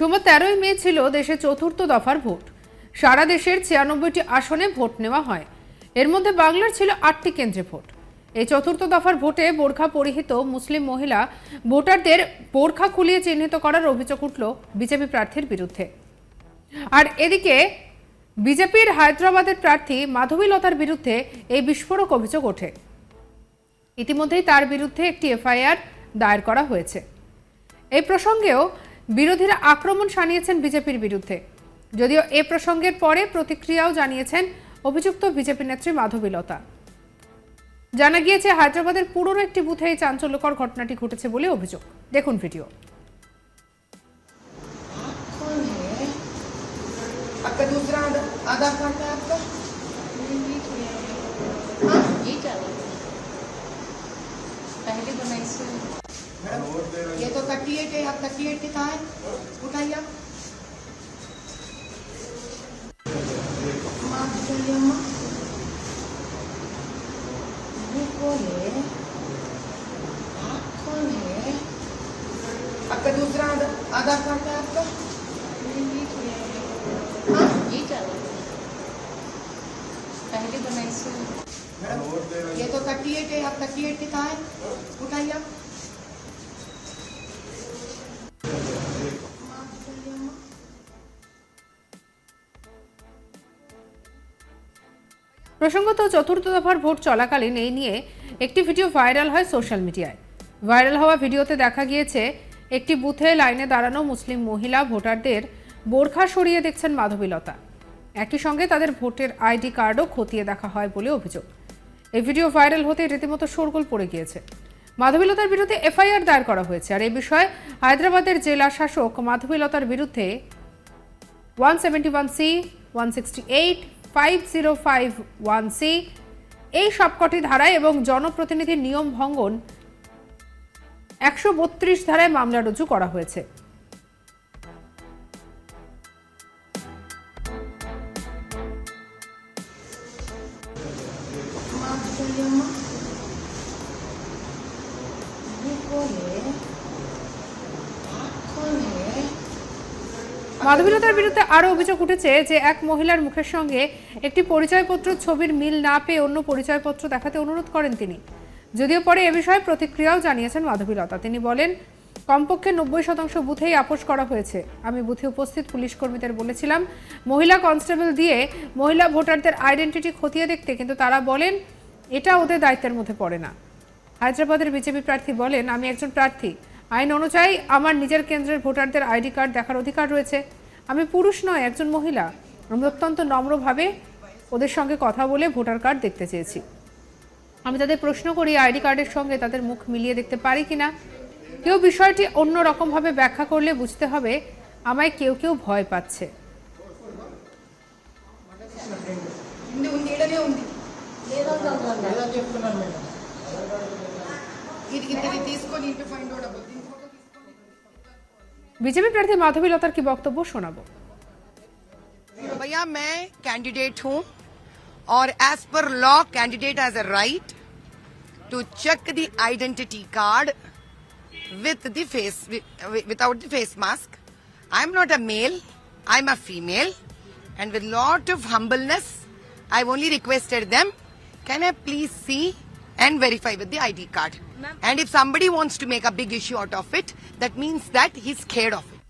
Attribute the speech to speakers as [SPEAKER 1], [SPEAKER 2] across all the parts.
[SPEAKER 1] সোমবার তেরোই মে ছিল দেশের চতুর্থ দফার ভোট। সারা দেশের ছিয়ানব্বইটি আসনে ভোট নেওয়া হয়। এর মধ্যে বাংলার ছিল আটটি কেন্দ্রে ভোট। এই চতুর্থ দফার ভোটে বোরখা পরিহিত মুসলিম মহিলা ভোটারদের বোরখা খুলিয়ে চিহ্নিত করার অভিযোগ উঠল বিজেপি প্রার্থীর বিরুদ্ধে। আর এদিকে বিজেপির হায়দ্রাবাদের প্রার্থী মাধবীলতার বিরুদ্ধে এই বিস্ফোরক অভিযোগ ওঠে। ইতিমধ্যেই তার বিরুদ্ধে একটি এফআইআর দায়ের করা হয়েছে। এই প্রসঙ্গেও বিরোধীরা আক্রমণ শানিয়েছেন বিজেপির বিরুদ্ধে যদিও এ প্রসঙ্গের পরে প্রতিক্রিয়াও জানিয়েছেন অভিযুক্ত বিজেপি নেত্রী মাধবীলতা জানা গিয়েছে হায়দ্রাবাদের পুরনো একটি বুথে এই চাঞ্চল্যকর ঘটনাটি ঘটেছে বলে অভিযোগ দেখুন ভিডিও
[SPEAKER 2] कौन है आपका दूसरा आधार आधार कार्ड है आपका हाँ?
[SPEAKER 3] ये क्या है? पहले तो मैं इससे
[SPEAKER 2] मैडम ये तो थर्टी एट है। आप। थर्टी एट के कहाँ है? उठाइए आपका दूसरा आधार कार्ड है आपका?
[SPEAKER 3] ये तो
[SPEAKER 2] ये तो थर्टी एट है आप थर्टी एट के कहाँ है। उठाइए आप।
[SPEAKER 1] প্রসঙ্গত চতুর্থ দফার ভোট চলাকালীন এই নিয়ে একটি ভিডিও ভাইরাল হয় সোশ্যাল মিডিয়ায়। ভাইরাল হওয়া ভিডিওতে দেখা গিয়েছে, একটি বুথে লাইনে দাঁড়ানো মুসলিম মহিলা ভোটারদের বোরখা সরিয়ে দেখছেন মাধবীলতা। একই সঙ্গে তাদের ভোটের আইডি কার্ডও খতিয়ে দেখা হয় বলে অভিযোগ। এই ভিডিও ভাইরাল হতে রীতিমতো শোরগোল পড়ে গিয়েছে। মাধবীলতার বিরুদ্ধে এফআইআর দায়ের করা হয়েছে আর এ বিষয়ে হায়দ্রাবাদের জেলা শাসক মাধবীলতার বিরুদ্ধে one seventy one C, one sixty eight five zero five one C এই সবকটি ধারায় এবং জনপ্রতিনিধির নিয়ম ভঙ্গন একশো বত্রিশ ধারায় মামলা রুজু করা হয়েছে। মাধবীলতার বিরুদ্ধে আরও অভিযোগ উঠেছে যে এক মহিলার মুখের সঙ্গে একটি পরিচয়পত্র ছবির মিল না পেয়ে অন্য পরিচয়পত্র দেখাতে অনুরোধ করেন তিনি। যদিও পরে এ বিষয়ে প্রতিক্রিয়াও জানিয়েছেন মাধবীলতা। তিনি বলেন, কমপক্ষে নব্বই শতাংশ বুথেই আপোষ করা হয়েছে। আমি বুথে উপস্থিত, পুলিশ কর্মীদের বলেছিলাম, মহিলা কনস্টেবল দিয়ে মহিলা ভোটারদের আইডেন্টিটি খতিয়ে দেখতে, কিন্তু তারা বলেন, এটা ওদের দায়িত্বের মধ্যে পড়ে না। হায়দ্রাবাদের বিজেপি প্রার্থী বলেন, আমি একজন প্রার্থী। আইন অনুযায়ী আমার নিজের কেন্দ্রের ভোটারদের আইডি কার্ড দেখার অধিকার রয়েছে। আমি পুরুষ নয়, একজন মহিলা। আমি অত্যন্ত নম্রভাবে ওদের সঙ্গে কথা বলে ভোটার কার্ড দেখতে চেয়েছি। আমি তাদের প্রশ্ন করি, আইডি কার্ডের সঙ্গে তাদের মুখ মিলিয়ে দেখতে পারি কি না কেউ বিষয়টি অন্য রকমভাবে ব্যাখ্যা করলে বুঝতে হবে, আমায় কেউ কেউ ভয় পাচ্ছে। বিজেপি প্রার্থী মাধবীলতার কি বক্তব্য শোনাবো
[SPEAKER 4] भैया मैं कैंडिडेट हूं और as per law candidate has a right to check the identity card with the face wi- without the face mask i am not a male i am a female and with lot of humbleness i've only requested them can i please see and verify with the id card. And if somebody wants to make a big issue out of it that means that he's scared of it.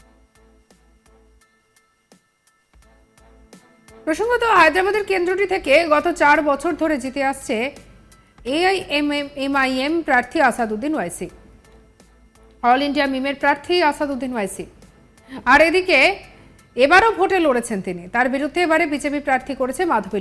[SPEAKER 1] প্রসঙ্গত হায়দ্রাবাদের কেন্দ্রটি থেকে গত চার বছর ধরে জিতে আসছে এআইএমএমআইএম প্রার্থী আসাদুদ্দিন ওয়াইসি। অল ইন্ডিয়া মিমের প্রার্থী আসাদুদ্দিন ওয়াইসি। আর এদিকে এবারও ভোটে লড়েছেন তিনি। তার বিরুদ্ধে এবারে বিজেপি প্রার্থী করেছে মাধবী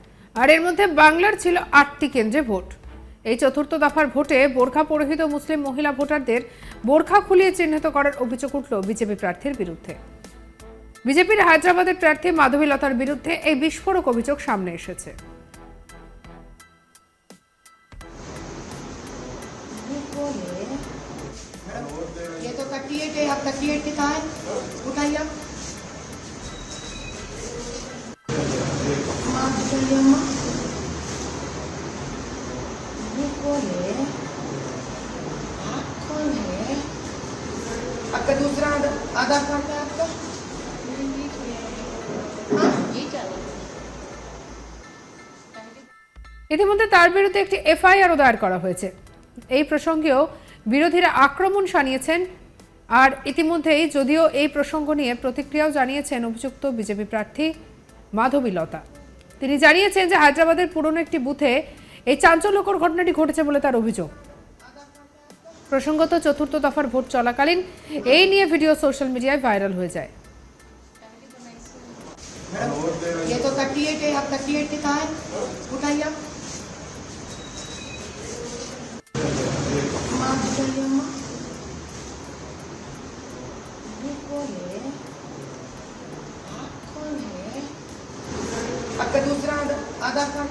[SPEAKER 1] আর এর মধ্যে বাংলার ছিল আটটি কেন্দ্রে ভোট এই চতুর্থ দফার ভোটে বোরখা পরিহিত মুসলিম মহিলা ভোটারদের বোরখা খুলিয়ে চিহ্নিত করার অভিযোগ উঠল বিজেপি প্রার্থীর বিরুদ্ধে বিজেপির হায়দ্রাবাদের প্রার্থী মাধবীলতার বিরুদ্ধে এই বিস্ফোরক অভিযোগ সামনে এসেছে
[SPEAKER 2] झूठ बोले मैडम ये तो थर्टी एट है आप थर्टी एट की कहाँ है उठाइए आप माँ तो चलिए अम्मा झूठ बोले आप कौन है आपका दूसरा आधार आधार कार्ड है आपका हाँ
[SPEAKER 3] ये क्या हुआ?
[SPEAKER 1] ইতিমধ্যে তার বিরুদ্ধে একটি এফআইআরও দায়ের করা হয়েছে এই প্রসঙ্গেও বিরোধীরা আক্রমণ শানিয়েছেন আর ইতিমধ্যেই যদিও এই প্রসঙ্গ নিয়ে প্রতিক্রিয়াও জানিয়েছেন অভিযুক্ত বিজেপি প্রার্থী মাধবী লতা তিনি জানিয়েছেন যে হায়দ্রাবাদের পুরনো একটি বুথে এই চাঞ্চল্যকর ঘটনাটি ঘটেছে বলে তার অভিযোগ প্রসঙ্গত চতুর্থ দফার ভোট চলাকালীন এই নিয়ে ভিডিও সোশ্যাল মিডিয়ায় ভাইরাল হয়ে যায়
[SPEAKER 2] मैडम ये तो थर्टी एट है आप थर्टी एट की कहाँ है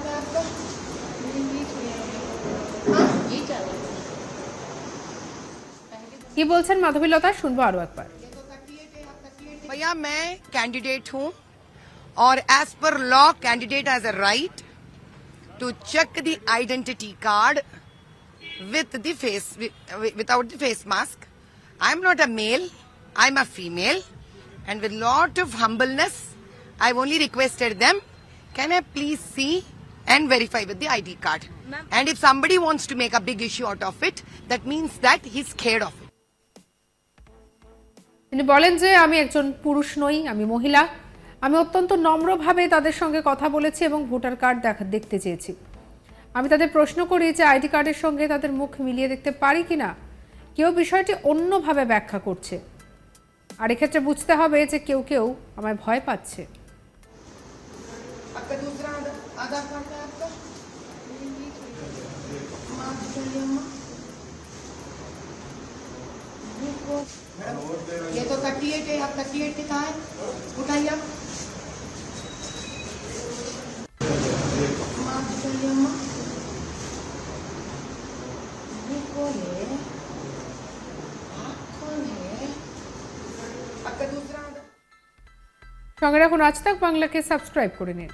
[SPEAKER 2] आधार कार्ड है आपका हाँ
[SPEAKER 3] ये क्या हुआ?
[SPEAKER 1] কি বলছেন মাধবীলতা শুনবো আরো একবার
[SPEAKER 2] ये तो थर्टी एट है आप थर्टी एट
[SPEAKER 4] भैया मैं कैंडिडेट हूं और as per law candidate has a right to check the identity card with the face wi- without the face mask i'm not a male i'm a female and with lot of humbleness i've only requested them can i please see and verify with the id card. And if somebody wants to make a big issue out of it that means that he's scared of it.
[SPEAKER 1] তিনি বলেন যে আমি একজন পুরুষ নই আমি মহিলা। আমি অত্যন্ত নম্রভাবে তাদের সঙ্গে কথা বলেছি এবং ভোটার কার্ড দেখা দেখতে চেয়েছি। আমি তাদের প্রশ্ন করি যে আইডি কার্ডের সঙ্গে তাদের মুখ মিলিয়ে দেখতে পারি কিনা কেউ বিষয়টি অন্যভাবে ব্যাখ্যা করছে। আর এক্ষেত্রে বুঝতে হবে যে কেউ কেউ আমায় ভয় পাচ্ছে।
[SPEAKER 2] ये तो थर्टी एट है आप थर्टी एट की कहाँ है उठाइए आप माँ तो चलिए अम्मा झूठ बोले आप कौन है आपका दूसरा आधार
[SPEAKER 1] সঙ্গে রাখুন আজ তাক বাংলাকে সাবস্ক্রাইব করে নিন